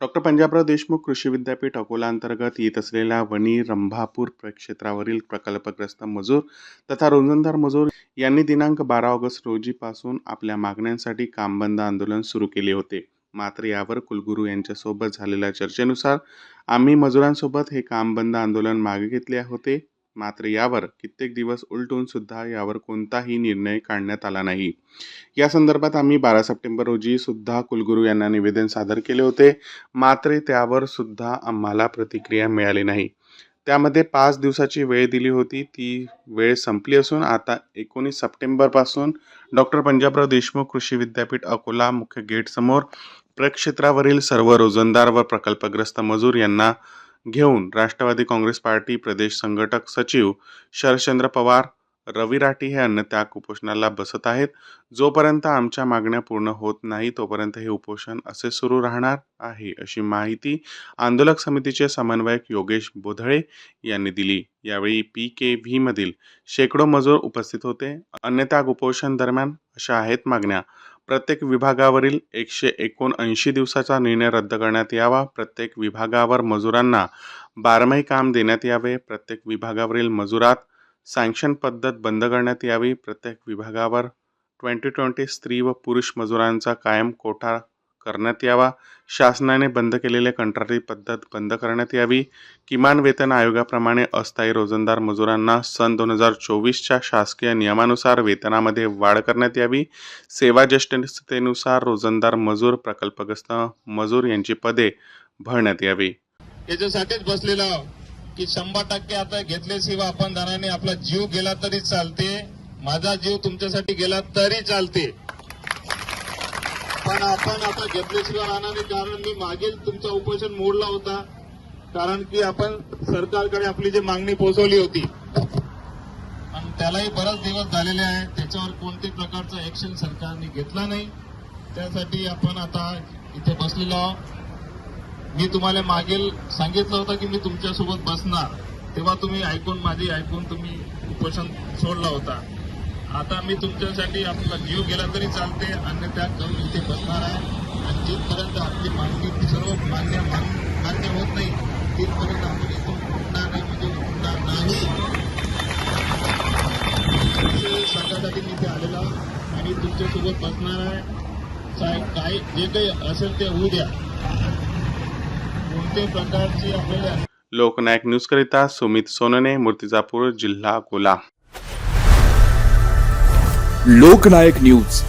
Doctor Panjabrao Deshmukh कृषी विद्यापीठ अकोला अंतर्गत येत असलेल्या वणी रंभापूर प्रक्षेत्रावरील प्रकल्पग्रस्त मजूर तथा रोजंदार मजूर यांनी दिनांक बारा ऑगस्ट रोजीपासून आपल्या मागण्यांसाठी कामबंद आंदोलन सुरू केले होते. मात्र यावर कुलगुरू यांच्यासोबत झालेल्या चर्चेनुसार आम्ही मजुरांसोबत हे काम बंद आंदोलन मागे घेतले होते. मात्र यावर कित्येक दिवस उलटून सुद्धा यावर कोणताही निर्णय काढण्यात आला नाही. या संदर्भात आम्ही बारा सप्टेंबर रोजी सुद्धा कुलगुरू यांना निवेदन सादर केले होते. मात्र त्यावर सुद्धा आम्हाला प्रतिक्रिया मिळाली नाही. त्यामध्ये पाच दिवसाची वेळ दिली होती. ती वेळ संपली असून आता एकोणीस सप्टेंबरपासून डॉक्टर पंजाबराव देशमुख कृषी विद्यापीठ अकोला मुख्य गेटसमोर प्रक्षेत्रावरील सर्व रोजंदार व प्रकल्पग्रस्त मजूर यांना घेऊन राष्ट्रवादी काँग्रेस पार्टी प्रदेश संघटक सचिव शरदचंद्र पवार रवी राठी हे अन्नत्याग उपोषणाला बसत आहेत. जोपर्यंत आमच्या मागण्या पूर्ण होत नाही तोपर्यंत हे उपोषण असे सुरू राहणार आहे अशी माहिती आंदोलक समितीचे समन्वयक योगेश बोधळे यांनी दिली. यावेळी पी के व्ही मधील शेकडो मजूर उपस्थित होते. अन्नत्याग उपोषण दरम्यान अशा आहेत मागण्या. प्रत्येक विभागावरील एकशे एकोणऐंशी दिवसाचा निर्णय रद्द करण्यात यावा. प्रत्येक विभागावर मजुरांना बारमाही काम देण्यात यावे. प्रत्येक विभागावरील मजुरात सँक्शन पद्धत बंद करण्यात यावी. प्रत्येक विभागावर ट्वेंटी ट्वेंटी स्त्री व पुरुष मजुरांचा कायम कोठा करण्यात यावा. शासनाने बंद केलेले कंत्राटी पद्धत बंद करण्यात यावी. किमान वेतन आयोगाप्रमाणे अस्थायी रोजंदार मजुरांना सन दोन हजार चोवीसच्या शासकीय नियमानुसार वेतनामध्ये वाढ करण्यात यावी. सेवा ज्येष्ठतेनुसार रोजंदार मजूर प्रकल्पग्रस्त मजूर यांची पदे भरण्यात यावी. याच्यासाठीच बसलेला की शंभर टक्के आता घेतल्याशिवाय आपण जाण्याने आपला जीव गेला तरी चालते. माझा जीव तुमच्यासाठी गेला तरी चालते. पण आपण आता जबलेश्वर राहणार कारण मी मागील तुमचा उपोषण मोडला होता. कारण की आपण सरकारकडे आपली जी मागणी पोहोचवली होती. आणि त्यालाही बराच दिवस झालेले आहे. त्याच्यावर कोणत्याही प्रकारचं ऍक्शन सरकारने घेतला नाही. त्यासाठी आपण आता इथे बसलेलो आहोत. मी तुम्हाला मागील सांगितलं होतं की मी तुमच्यासोबत बसणार. तेव्हा तुम्ही ऐकून माझी ऐकून तुम्ही उपोषण सोडला होता. आता मी तुमच्यासाठी आपला जीव गेला तरी चालते अन्यथा करून इथे बसणार आहे. आणि जिथपर्यंत आपली मागणी सर्व मान्य मान्य होत नाही तिथपर्यंत आपण इथून उठणार नाही म्हणजे उठणार नाही. सांगण्यासाठी मी इथे आलेला आणि तुमच्यासोबत बसणार आहे. साहेब काय जे काही असेल ते होऊ द्या. कोणत्याही प्रकारची आपल्याला लोकनायक न्यूजकरिता सुमित सोनने मूर्तिजापूर जिल्हा अकोला. लोकनायक न्यूज.